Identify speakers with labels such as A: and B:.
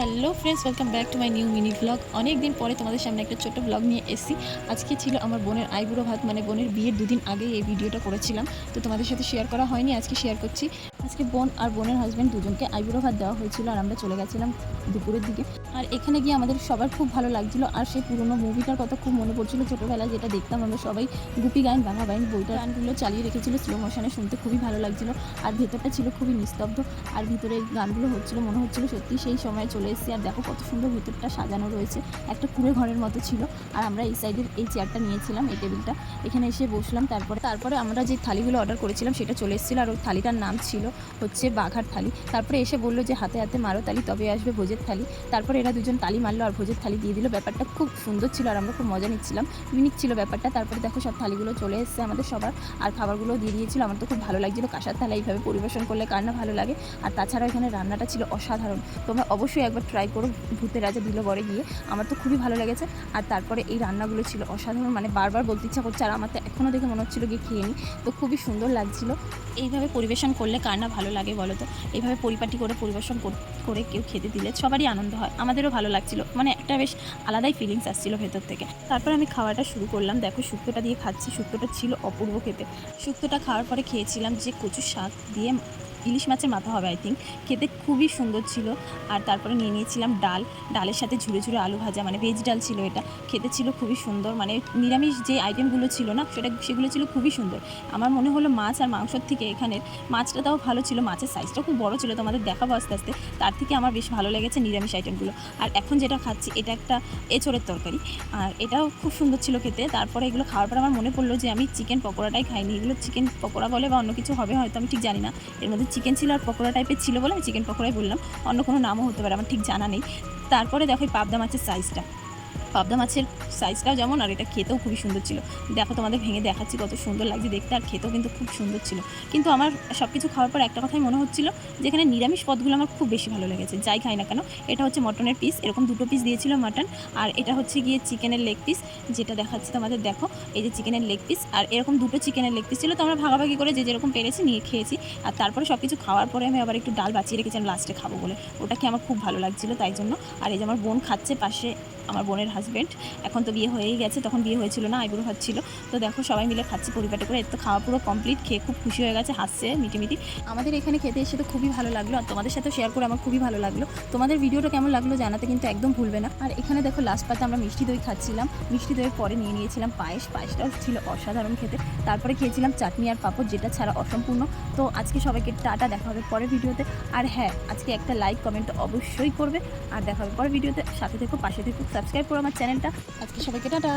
A: Hello friends welcome back to my new mini blog অনেক দিন পরে তোমাদের সামনে একটা ছোট্ট ব্লগ নিয়ে এসেছি। আজকে ছিল আমার বোনের আইবুড়ো ভাত মানে বোনের বিয়ের দুদিন আগে এই ভিডিওটা করেছিলাম। তো তোমাদের সাথে শেয়ার করা হয়নি, আজকে শেয়ার করছি। আজকে বোন আর বোনের হাজব্যান্ড দুজনকে আইবুড়ো ভাত দেওয়া হয়েছিল আর আমরা চলে গেছিলাম দুপুরের দিকে। আর এখানে গিয়ে আমাদের সবার খুব ভালো লাগছিল আর সেই পুরোনো মুভিটার কথা খুব মনে পড়ছিল। ছোটোবেলায় যেটা দেখতাম আমরা সবাই গুপি গান, বাংলা বাইন বইটা গানগুলো চালিয়ে রেখেছিল। স্লো মোশনে শুনতে খুবই ভালো লাগছিল। আর ভেতরটা ছিল খুবই নিস্তব্ধ। আর ভিতরে গানগুলো হচ্ছিল, মনে হচ্ছিল সত্যি সেই সময় চলে এসেছি আর দেখো কত সুন্দর ভেতরটা সাজানো রয়েছে। একটা কুড়ে ঘরের মতো ছিল। আর আমরা এই সাইডের এই চেয়ারটা নিয়েছিলাম, এই টেবিলটা এখানে এসে বসলাম, তারপরে তারপরে আমরা যে থালিগুলো অর্ডার করেছিলাম, সেটা চলে এসেছিল। আর ওই থালিটার নাম ছিল হচ্ছে বাঘার থালি। তারপরে এসে বলল যে, হাতে হাতে মারো তালি তবে আসবে ভোজের থালি। তারপরে এরা দুজন তালি মারলো আর ভোজের থালি দিয়ে দিল। ব্যাপারটা খুব সুন্দর ছিল আর আমরা খুব মজা নিচ্ছিলাম। ইউনিক ছিল ব্যাপারটা। তারপরে দেখো সব থালিগুলো চলে এসেছে আমাদের সবার। আর খাবারগুলো দিয়ে দিয়েছিল। আমার তো খুব ভালো লাগছিল। কাঁসার থালা এইভাবে পরিবেশন করলে কার না ভালো লাগে। আর তাছাড়া এখানে রান্নাটা ছিল অসাধারণ। তোমরা অবশ্যই একবার ট্রাই করো ভূতের রাজা দিল বরে গিয়ে। আমার তো খুবই ভালো লেগেছে। আর তারপরে এই রান্নাগুলো ছিল অসাধারণ মানে বারবার বলতে ইচ্ছা করছে, আর আমার তো এখনও দেখে মনে হচ্ছিল গিয়ে খেয়ে নিই তো খুবই সুন্দর লাগছিল। এইভাবে পরিবেশন করলে কার না ভালো লাগে বলো তো? এইভাবে পরিপাটি করে পরিবেশন করে কেউ খেতে দিলে সবারই আনন্দ হয়। আমাদেরও ভালো লাগছিল। মানে একটা বেশ আলাদাই ফিলিংস আসছিল ভেতর থেকে। তারপর আমি খাওয়াটা শুরু করলাম। দেখো শুক্তোটা দিয়ে খাচ্ছি। শুক্তোটা ছিল অপূর্ব খেতে। শুক্তোটা খাওয়ার পরে খেয়েছিলাম যে কচু শাক দিয়ে ইলিশ মাছের মাথা হবে আই থিঙ্ক খেতে খুবই সুন্দর ছিল। আর তারপরে নিয়ে নিয়েছিলাম ডাল। ডালের সাথে ঝুড়ে ঝুড়ে আলু ভাজা মানে ভেজ ডাল ছিল এটা। খেতে ছিল খুবই সুন্দর মানে নিরামিষ যে আইটেমগুলো ছিল না, সেটা সেগুলো ছিল খুবই সুন্দর। আমার মনে হলো মাছ আর মাংসর থেকে এখানের মাছটা তাও ভালো ছিল, মাছের সাইজটা খুব বড় ছিল, তোমাদের দেখাবো আস্তে আস্তে। তার থেকে আমার বেশ ভালো লেগেছে নিরামিষ আইটেমগুলো আর এখন যেটা খাচ্ছি, এটা একটা এঁচড়ের তরকারি। আর এটাও খুব সুন্দর ছিল খেতে। তারপরে এগুলো খাওয়ার পর আমার মনে পড়ল যে আমি চিকেন পকোড়াটাই খাইনি। এগুলো চিকেন পকোড়া বলে বা অন্য কিছু হবে হয়তো, আমি ঠিক জানি না। এর মধ্যে চিকেন ছিল আর পকোড়া টাইপের ছিল বলে আমি চিকেন পকোড়াই বললাম। অন্য কোনো নামও হতে পারে, আমার ঠিক জানা নেই। তারপরে দেখো এই পাবদা মাছের সাইজটা পাবদা মাছের সাইজটাও যেমন, আর এটা খেতেও খুবই সুন্দর ছিল। দেখো তোমাদের ভেঙে দেখাচ্ছি কত সুন্দর লাগছে দেখতে, আর খেতেও কিন্তু খুব সুন্দর ছিল। কিন্তু আমার সব কিছু খাওয়ার পর একটা কথাই মনে হচ্ছিল, যেখানে নিরামিষ পদগুলো আমার খুব বেশি ভালো লেগেছে, যাই খাই না কেন। এটা হচ্ছে মটনের পিস এরকম দুটো পিস দিয়েছিল মাটন আর এটা হচ্ছে গিয়ে চিকেনের লেগ পিস যেটা দেখাচ্ছি তোমাদের, দেখো, এই যে চিকেনের লেগ পিস আর এরকম দুটো চিকেনের লেগ পিস ছিল, তো আমরা ভাগাভাগি করে যে যেরকম পেরেছি নিয়ে খেয়েছি। আর তারপরে সব কিছু খাওয়ার পরে আমি আবার একটু ডাল বাঁচিয়ে রেখেছিলাম লাস্টে খাব বলে। ওটা খেয়ে আমার খুব ভালো লাগছিল, তাই জন্য। আর এই যে আমার বোন খাচ্ছে পাশে, আমার বোনের হাজব্যান্ড এখন তো বিয়ে হয়েই গেছে, তখন বিয়ে হয়েছিল না, আইবুড়ো ভাত ছিল। তো দেখো সবাই মিলে খাচ্ছি পরিপাটি করে। এর তো খাওয়া পুরো কমপ্লিট খেয়ে খুব খুশি হয়ে গেছে, হাসছে, মিটিমিটি। আমাদের এখানে খেতে এসে তো খুবই ভালো লাগল আর তোমাদের সাথে শেয়ার করে আমার খুবই ভালো লাগল। তোমাদের ভিডিওটা কেমন লাগল জানাতে কিন্তু একদম ভুলবে না। আর এখানে দেখো লাস্ট পাতে আমরা মিষ্টি দই খাচ্ছিলাম। মিষ্টি দইয়ের পরে নিয়ে নিয়েছিলাম পায়েস। পায়েসটাও ছিল অসাধারণ খেতে। তারপরে খেয়েছিলাম চাটনি আর পাঁপড়, যেটা ছাড়া অসম্পূর্ণ। তো আজকে সবাইকে টাটা, দেখা হবে পরের ভিডিওতে আর হ্যাঁ আজকে একটা লাইক কমেন্ট অবশ্যই করবে। আর দেখা হবে পরের ভিডিওতে সাথে থেকো, পাশে থেকো সাবস্ক্রাইব করো আমার চ্যানেলটা। আজকে সবাইকে টাটা।